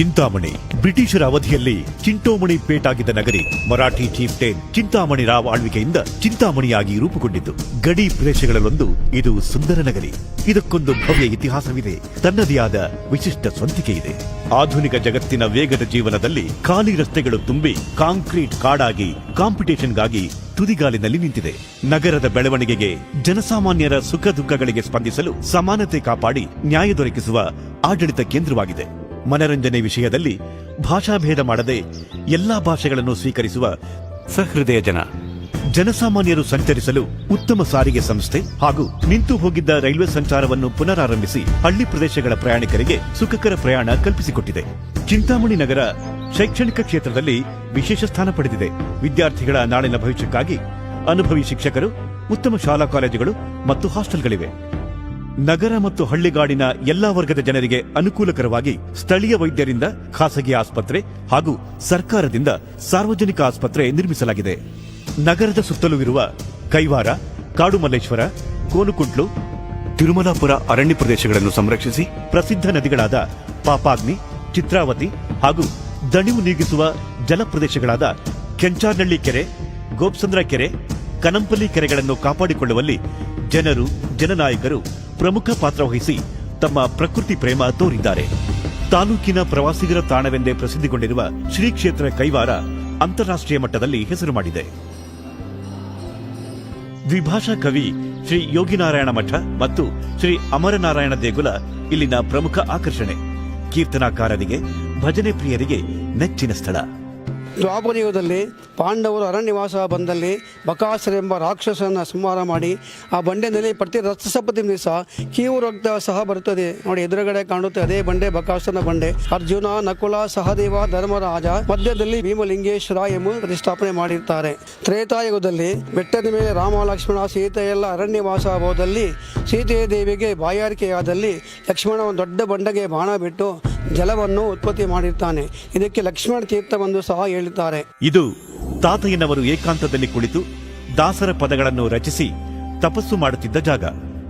ಚಿಂತಾಮಣಿ. ಬ್ರಿಟಿಷರ ಅವಧಿಯಲ್ಲಿ ಚಿಂಟೋಮಣಿ ಪೇಟಾಗಿದ್ದ ನಗರಿ ಮರಾಠಿ ಚೀಫ್ಟೇನ್ ಚಿಂತಾಮಣಿ ರಾವ್ ಆಳ್ವಿಕೆಯಿಂದ ಚಿಂತಾಮಣಿಯಾಗಿ ರೂಪುಗೊಂಡಿತು. ಗಡಿ ಪ್ರದೇಶಗಳಲ್ಲೊಂದು, ಇದು ಸುಂದರ ನಗರಿ. ಇದಕ್ಕೊಂದು ಭವ್ಯ ಇತಿಹಾಸವಿದೆ. ತನ್ನದೇ ಆದ ವಿಶಿಷ್ಟ ಸ್ವಂತಿಕೆ ಇದೆ. ಆಧುನಿಕ ಜಗತ್ತಿನ ವೇಗದ ಜೀವನದಲ್ಲಿ ಖಾಲಿ ರಸ್ತೆಗಳು ತುಂಬಿ ಕಾಂಕ್ರೀಟ್ ಕಾಡಾಗಿ ಕಾಂಪಿಟೇಷನ್ಗಾಗಿ ತುದಿಗಾಲಿನಲ್ಲಿ ನಿಂತಿದೆ. ನಗರದ ಬೆಳವಣಿಗೆಗೆ ಜನಸಾಮಾನ್ಯರ ಸುಖ ದುಃಖಗಳಿಗೆ ಸ್ಪಂದಿಸಲು ಸಮಾನತೆ ಕಾಪಾಡಿ ನ್ಯಾಯ ದೊರಕಿಸುವ ಆಡಳಿತ ಕೇಂದ್ರವಾಗಿದೆ. ಮನರಂಜನೆ ವಿಷಯದಲ್ಲಿ ಭಾಷಾಭೇದ ಮಾಡದೆ ಎಲ್ಲಾ ಭಾಷೆಗಳನ್ನು ಸ್ವೀಕರಿಸುವ ಸಹೃದಯ ಜನ. ಜನಸಾಮಾನ್ಯರು ಸಂಚರಿಸಲು ಉತ್ತಮ ಸಾರಿಗೆ ಸಂಸ್ಥೆ ಹಾಗೂ ನಿಂತು ಹೋಗಿದ್ದ ರೈಲ್ವೆ ಸಂಚಾರವನ್ನು ಪುನರಾರಂಭಿಸಿ ಹಳ್ಳಿ ಪ್ರದೇಶಗಳ ಪ್ರಯಾಣಿಕರಿಗೆ ಸುಖಕರ ಪ್ರಯಾಣ ಕಲ್ಪಿಸಿಕೊಟ್ಟಿದೆ. ಚಿಂತಾಮಣಿ ನಗರ ಶೈಕ್ಷಣಿಕ ಕ್ಷೇತ್ರದಲ್ಲಿ ವಿಶೇಷ ಸ್ಥಾನ ಪಡೆದಿದೆ. ವಿದ್ಯಾರ್ಥಿಗಳ ನಾಳಿನ ಭವಿಷ್ಯಕ್ಕಾಗಿ ಅನುಭವಿ ಶಿಕ್ಷಕರು ಉತ್ತಮ ಶಾಲಾ ಕಾಲೇಜುಗಳು ಮತ್ತು ಹಾಸ್ಟೆಲ್ಗಳಿವೆ. ನಗರ ಮತ್ತು ಹಳ್ಳಿಗಾಡಿನ ಎಲ್ಲಾ ವರ್ಗದ ಜನರಿಗೆ ಅನುಕೂಲಕರವಾಗಿ ಸ್ಥಳೀಯ ವೈದ್ಯರಿಂದ ಖಾಸಗಿ ಆಸ್ಪತ್ರೆ ಹಾಗೂ ಸರ್ಕಾರದಿಂದ ಸಾರ್ವಜನಿಕ ಆಸ್ಪತ್ರೆ ನಿರ್ಮಿಸಲಾಗಿದೆ. ನಗರದ ಸುತ್ತಲೂ ಇರುವ ಕೈವಾರ, ಕಾಡುಮಲ್ಲೇಶ್ವರ, ಕೋನುಕುಂಟ್ಲು, ತಿರುಮಲಾಪುರ ಅರಣ್ಯ ಪ್ರದೇಶಗಳನ್ನು ಸಂರಕ್ಷಿಸಿ ಪ್ರಸಿದ್ಧ ನದಿಗಳಾದ ಪಾಪಾಗ್ನಿ, ಚಿತ್ರಾವತಿ ಹಾಗೂ ದಣಿವು ನೀಗಿಸುವ ಜಲಪ್ರದೇಶಗಳಾದ ಕೆಂಚಾರ್ನಳ್ಳಿ ಕೆರೆ, ಗೋಪ್ಸಂದ್ರ ಕೆರೆ, ಕನಂಪಲ್ಲಿ ಕೆರೆಗಳನ್ನು ಕಾಪಾಡಿಕೊಳ್ಳುವಲ್ಲಿ ಜನರು, ಜನನಾಯಕರು ಪ್ರಮುಖ ಪಾತ್ರ ವಹಿಸಿ ತಮ್ಮ ಪ್ರಕೃತಿ ಪ್ರೇಮ ತೋರಿದ್ದಾರೆ. ತಾಲೂಕಿನ ಪ್ರವಾಸಿಗರ ತಾಣವೆಂದೇ ಪ್ರಸಿದ್ಧಿಗೊಂಡಿರುವ ಶ್ರೀ ಕ್ಷೇತ್ರ ಕೈವಾರ ಅಂತಾರಾಷ್ಟ್ರೀಯ ಮಟ್ಟದಲ್ಲಿ ಹೆಸರು ಮಾಡಿದೆ. ದ್ವಿಭಾಷಾ ಕವಿ ಶ್ರೀ ಯೋಗಿನಾರಾಯಣ ಮಠ ಮತ್ತು ಶ್ರೀ ಅಮರನಾರಾಯಣ ದೇಗುಲ ಇಲ್ಲಿನ ಪ್ರಮುಖ ಆಕರ್ಷಣೆ. ಕೀರ್ತನಾಕಾರರಿಗೆ, ಭಜನೆ ಪ್ರಿಯರಿಗೆ ನೆಚ್ಚಿನ ಸ್ಥಳ. ದ್ವಾಪರಯುಗದಲ್ಲಿ ಪಾಂಡವರು ಅರಣ್ಯವಾಸ ಬಂದಲ್ಲಿ ಬಕಾಸರ ಎಂಬ ರಾಕ್ಷಸನ ಸಂಹಾರ ಮಾಡಿ ಆ ಬಂಡೆನಲ್ಲಿ ಪ್ರತಿ ರಥಸಪ್ತಮಿ ದಿವಸ ರಕ್ತ ಸಹ ಬರುತ್ತದೆ. ನೋಡಿ, ಎದುರುಗಡೆ ಕಾಣುತ್ತೆ ಅದೇ ಬಂಡೆ, ಬಕಾಸುರನ ಬಂಡೆ. ಅರ್ಜುನ, ನಕುಲ, ಸಹದೇವ, ಧರ್ಮರಾಜ ಮಧ್ಯದಲ್ಲಿ ಭೀಮಲಿಂಗೇಶ್ವರ ಎಂಬ ಪ್ರತಿಷ್ಠಾಪನೆ ಮಾಡಿರ್ತಾರೆ. ತ್ರೇತಾಯುಗದಲ್ಲಿ ಬೆಟ್ಟದ ಮೇಲೆ ರಾಮ ಲಕ್ಷ್ಮಣ ಸೀತೆ ಎಲ್ಲ ಅರಣ್ಯವಾಸ ಹೋದಲ್ಲಿ ಸೀತೆಯ ದೇವಿಗೆ ಬಾಯಾರಿಕೆಯಾದಲ್ಲಿ ಲಕ್ಷ್ಮಣ ಒಂದು ದೊಡ್ಡ ಬಂಡೆಗೆ ಬಾಣ ಬಿಟ್ಟು ಜಲವನ್ನು ಉತ್ಪತ್ತಿ ಮಾಡಿರ್ತಾನೆ. ಇದಕ್ಕೆ ಲಕ್ಷ್ಮಣ ತೀರ್ಥವೆಂದು ಸಹ ಹೇಳುತ್ತಾರೆ ಇದು ತಾತಯ್ಯನವರು ಏಕಾಂತದಲ್ಲಿ ಕುಳಿತು ದಾಸರ ಪದಗಳನ್ನು ರಚಿಸಿ ತಪಸ್ಸು ಮಾಡುತ್ತಿದ್ದ ಜಾಗ.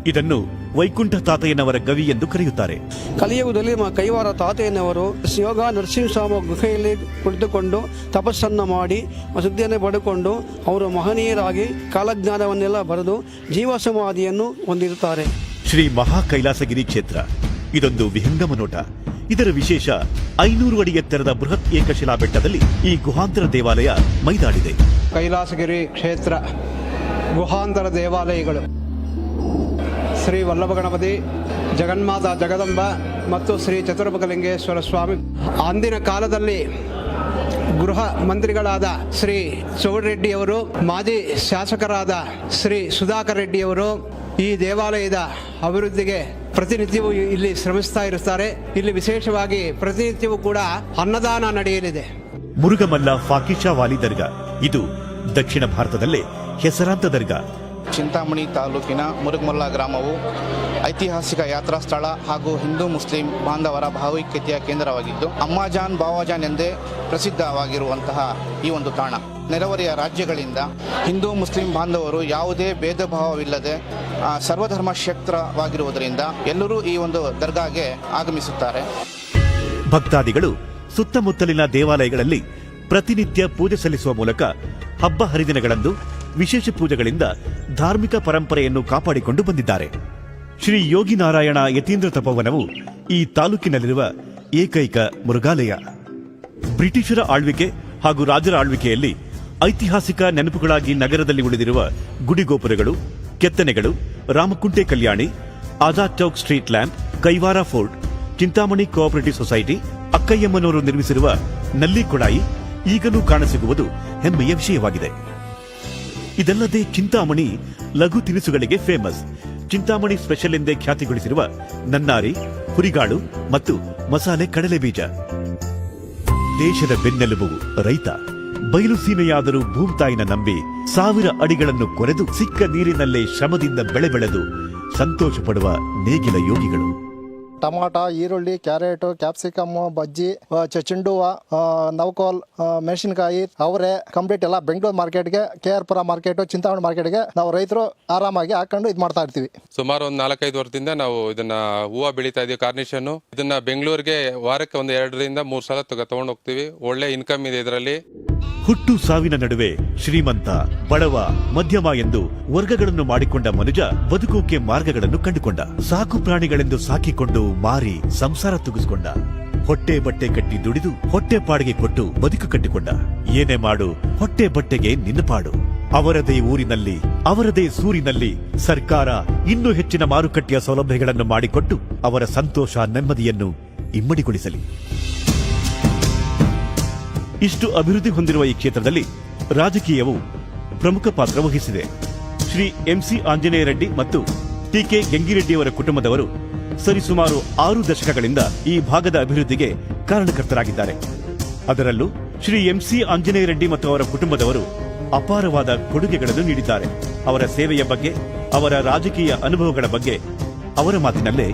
ಇದನ್ನು ವೈಕುಂಠ ತಾತಯ್ಯನವರ ಗವಿ ಎಂದು ಕರೆಯುತ್ತಾರೆ. ಕಲಿಯುಗದಲ್ಲಿ ಕೈವಾರ ತಾತಯ್ಯನವರು ಯೋಗ ನರಸಿಂಹಸ್ವಾಮಿ ಗುಹೆಯಲ್ಲಿ ಕುಳಿತುಕೊಂಡು ತಪಸ್ಸನ್ನು ಮಾಡಿ ಸುದ್ದಿಯನ್ನು ಪಡೆದುಕೊಂಡು ಅವರು ಮಹನೀಯರಾಗಿ ಕಾಲಜ್ಞಾನವನ್ನೆಲ್ಲ ಬರೆದು ಜೀವ ಸಮಾಧಿಯನ್ನು ಹೊಂದಿರುತ್ತಾರೆ. ಶ್ರೀ ಮಹಾ ಕೈಲಾಸಗಿರಿ ಕ್ಷೇತ್ರ. ಇದೊಂದು ವಿಹಂಗಮ ನೋಟ. ಇದರ ವಿಶೇಷ ಐನೂರು ಅಡಿ ಎತ್ತರದ ಬೃಹತ್ ಏಕಶಿಲಾ ಬೆಟ್ಟದಲ್ಲಿ ಈ ಗುಹಾಂತರ ದೇವಾಲಯ ಮೈದಾಡಿದೆ. ಕೈಲಾಸಗಿರಿ ಕ್ಷೇತ್ರ ಗುಹಾಂತರ ದೇವಾಲಯಗಳು. ಶ್ರೀ ವಲ್ಲಭ ಗಣಪತಿ, ಜಗನ್ಮಾತ ಜಗದಂಬ ಮತ್ತು ಶ್ರೀ ಚತುರ್ಮುಖಲಿಂಗೇಶ್ವರ ಸ್ವಾಮಿ. ಅಂದಿನ ಕಾಲದಲ್ಲಿ ಗೃಹ ಮಂತ್ರಿಗಳಾದ ಶ್ರೀ ಚೌಡರೆಡ್ಡಿಯವರು, ಮಾಜಿ ಶಾಸಕರಾದ ಶ್ರೀ ಸುಧಾಕರ್ ರೆಡ್ಡಿಯವರು ಈ ದೇವಾಲಯದ ಅಭಿವೃದ್ಧಿಗೆ ಪ್ರತಿನಿತ್ಯವೂ ಇಲ್ಲಿ ಶ್ರಮಿಸ್ತಾ ಇರುತ್ತಾರೆ. ಇಲ್ಲಿ ವಿಶೇಷವಾಗಿ ಪ್ರತಿನಿತ್ಯವೂ ಕೂಡ ಅನ್ನದಾನ ನಡೆಯಲಿದೆ. ಮುರುಗಮಲ್ಲ ಫಾಕಿಶಾ ವಾಲಿ ದರ್ಗಾ. ಇದು ದಕ್ಷಿಣ ಭಾರತದಲ್ಲೇ ಹೆಸರಾಂತ ದರ್ಗಾ. ಚಿಂತಾಮಣಿ ತಾಲೂಕಿನ ಮುರುಗಮಲ್ಲ ಗ್ರಾಮವು ಐತಿಹಾಸಿಕ ಯಾತ್ರಾ ಸ್ಥಳ ಹಾಗೂ ಹಿಂದೂ ಮುಸ್ಲಿಂ ಬಾಂಧವರ ಭಾವೈಕ್ಯತೆಯ ಕೇಂದ್ರವಾಗಿದ್ದು ಅಮ್ಮಾಜಾನ್ ಬಾವಾಜಾನ್ ಎಂದೇ ಪ್ರಸಿದ್ಧವಾಗಿರುವಂತಹ ಈ ಒಂದು ತಾಣ. ನೆರೆಹೊರೆಯ ರಾಜ್ಯಗಳಿಂದ ಹಿಂದೂ ಮುಸ್ಲಿಂ ಬಾಂಧವರು ಯಾವುದೇ ಭೇದ ಭಾವವಿಲ್ಲದೆ ಸರ್ವಧರ್ಮ ಕ್ಷೇತ್ರವಾಗಿರುವುದರಿಂದ ಎಲ್ಲರೂ ಈ ಒಂದು ದರ್ಗಾಗೆ ಆಗಮಿಸುತ್ತಾರೆ. ಭಕ್ತಾದಿಗಳು ಸುತ್ತಮುತ್ತಲಿನ ದೇವಾಲಯಗಳಲ್ಲಿ ಪ್ರತಿನಿತ್ಯ ಪೂಜೆ ಸಲ್ಲಿಸುವ ಮೂಲಕ ಹಬ್ಬ ಹರಿದಿನಗಳಂದು ವಿಶೇಷ ಪೂಜೆಗಳಿಂದ ಧಾರ್ಮಿಕ ಪರಂಪರೆಯನ್ನು ಕಾಪಾಡಿಕೊಂಡು ಬಂದಿದ್ದಾರೆ. ಶ್ರೀ ಯೋಗಿ ನಾರಾಯಣ ಯತೀಂದ್ರ ತಪೋವನವು ಈ ತಾಲೂಕಿನಲ್ಲಿರುವ ಏಕೈಕ ಮೃಗಾಲಯ. ಬ್ರಿಟಿಷರ ಆಳ್ವಿಕೆ ಹಾಗೂ ರಾಜರ ಆಳ್ವಿಕೆಯಲ್ಲಿ ಐತಿಹಾಸಿಕ ನೆನಪುಗಳಾಗಿ ನಗರದಲ್ಲಿ ಉಳಿದಿರುವ ಗುಡಿಗೋಪುರಗಳು, ಕೆತ್ತನೆಗಳು, Ramakunte Kalyani, Azad Chowk street lamp, Kaiwara fort, Chintamani cooperative society, ಅಕ್ಕಯ್ಯಮ್ಮನವರು ನಿರ್ಮಿಸಿರುವ ನಲ್ಲಿ ಕೊಡಾಯಿ ಈಗಲೂ ಕಾಣಸಿಗುವುದು ಹೆಮ್ಮೆಯ ವಿಷಯವಾಗಿದೆ. ಇದಲ್ಲದೆ ಚಿಂತಾಮಣಿ ಲಘು ತಿನಿಸುಗಳಿಗೆ ಫೇಮಸ್ ಚಿಂತಾಮಣಿ ಸ್ಪೆಷಲ್ ಎಂದೇ ಖ್ಯಾತಿಗೊಳಿಸಿರುವ ನನ್ನಾರಿ, ಹುರಿಗಾಳು ಮತ್ತು ಮಸಾಲೆ ಕಡಲೆ ಬೀಜ ದೇಶದ ಬೆನ್ನೆಲುಬು ರೈತ. ಬಯಲು ಸೀಮೆಯಾದರೂ ಭೂಮ್ತಾಯಿನ ನಂಬಿ ಸಾವಿರ ಅಡಿಗಳನ್ನು ಕೊರೆದು ಸಿಕ್ಕ ನೀರಿನಲ್ಲೇ ಶ್ರಮದಿಂದ ಬೆಳೆ ಬೆಳೆದು ಸಂತೋಷ ಪಡುವ ನೇಗಿಲ ಯೋಗಿಗಳು. ಟಮಾಟ ಈರುಳ್ಳಿ ಕ್ಯಾರೆಟ್ ಕ್ಯಾಪ್ಸಿಕಮ್ ಬಜ್ಜಿ ಆ, ಚ- ಚೆಂಡು ಹೂವ, ಆ, ನವಕೋಲ್ ಮೆಣಸಿನಕಾಯಿ ಅವರೆ ಕಂಪ್ಲೀಟ್ ಎಲ್ಲ ಬೆಂಗಳೂರು ಮಾರ್ಕೆಟ್ಗೆ K R Pura market Chintamani ಮಾರ್ಕೆಟ್ಗೆ ನಾವು ರೈತರು ಆರಾಮಾಗಿ ಹಾಕೊಂಡು ಇದು ಮಾಡ್ತಾ ಇರ್ತೀವಿ. ಸುಮಾರು ಒಂದು ನಾಲ್ಕೈದು ವರ್ಷದಿಂದ ನಾವು ಇದನ್ನ ಹೂವು ಬೆಳೀತಾ ಇದೀವಿ ಕಾರ್ನಿಷನ್ ಇದನ್ನ ಬೆಂಗಳೂರಿಗೆ ವಾರಕ್ಕೆ ಒಂದು ಎರಡರಿಂದ ಮೂರು ಸಲ ತಗೊಂಡು ಹೋಗ್ತೀವಿ. ಒಳ್ಳೆ ಇನ್ಕಮ್ ಇದೆ ಇದರಲ್ಲಿ. ಹುಟ್ಟು ಸಾವಿನ ನಡುವೆ ಶ್ರೀಮಂತ, ಬಡವ, ಮಧ್ಯಮ ಎಂದು ವರ್ಗಗಳನ್ನು ಮಾಡಿಕೊಂಡ ಮನುಜ ಬದುಕೋಕೆ ಮಾರ್ಗಗಳನ್ನು ಕಂಡುಕೊಂಡ. ಸಾಕು ಪ್ರಾಣಿಗಳೆಂದು ಸಾಕಿಕೊಂಡು ಮಾರಿ ಸಂಸಾರ ತುಗಿಸಿಕೊಂಡ ಹೊಟ್ಟೆ ಬಟ್ಟೆ ಕಟ್ಟಿ ದುಡಿದು ಹೊಟ್ಟೆ ಪಾಡಿಗೆ ಕೊಟ್ಟು ಬದುಕು ಕಟ್ಟಿಕೊಂಡ. ಏನೇ ಮಾಡು, ಹೊಟ್ಟೆ ಬಟ್ಟೆಗೆ ನಿನ್ನಪಾಡು ಅವರದೇ ಊರಿನಲ್ಲಿ, ಅವರದೇ ಸೂರಿನಲ್ಲಿ ಸರ್ಕಾರ ಇನ್ನೂ ಹೆಚ್ಚಿನ ಮಾರುಕಟ್ಟೆಯ ಸೌಲಭ್ಯಗಳನ್ನು ಮಾಡಿಕೊಟ್ಟು ಅವರ ಸಂತೋಷ ನೆಮ್ಮದಿಯನ್ನು ಇಮ್ಮಡಿಗೊಳಿಸಲಿ. ಇಷ್ಟು ಅಭಿವೃದ್ಧಿ ಹೊಂದಿರುವ ಈ ಕ್ಷೇತ್ರದಲ್ಲಿ ರಾಜಕೀಯವು ಪ್ರಮುಖ ಪಾತ್ರ ವಹಿಸಿದೆ. ಶ್ರೀ ಎಂಸಿ ಆಂಜನೇಯ ರೆಡ್ಡಿ ಮತ್ತು ಟಿಕೆ ಗಂಗಿರೆಡ್ಡಿಯವರ ಕುಟುಂಬದವರು ಸರಿಸುಮಾರು ಆರು ದಶಕಗಳಿಂದ ಈ ಭಾಗದ ಅಭಿವೃದ್ಧಿಗೆ ಕಾರಣಕರ್ತರಾಗಿದ್ದಾರೆ. ಅದರಲ್ಲೂ ಶ್ರೀ ಎಂಸಿ ಆಂಜನೇಯ ರೆಡ್ಡಿ ಮತ್ತು ಅವರ ಕುಟುಂಬದವರು ಅಪಾರವಾದ ಕೊಡುಗೆಗಳನ್ನು ನೀಡಿದ್ದಾರೆ. ಅವರ ಸೇವೆಯ ಬಗ್ಗೆ, ಅವರ ರಾಜಕೀಯ ಅನುಭವಗಳ ಬಗ್ಗೆ ಅವರ ಮಾತಿನಲ್ಲೇ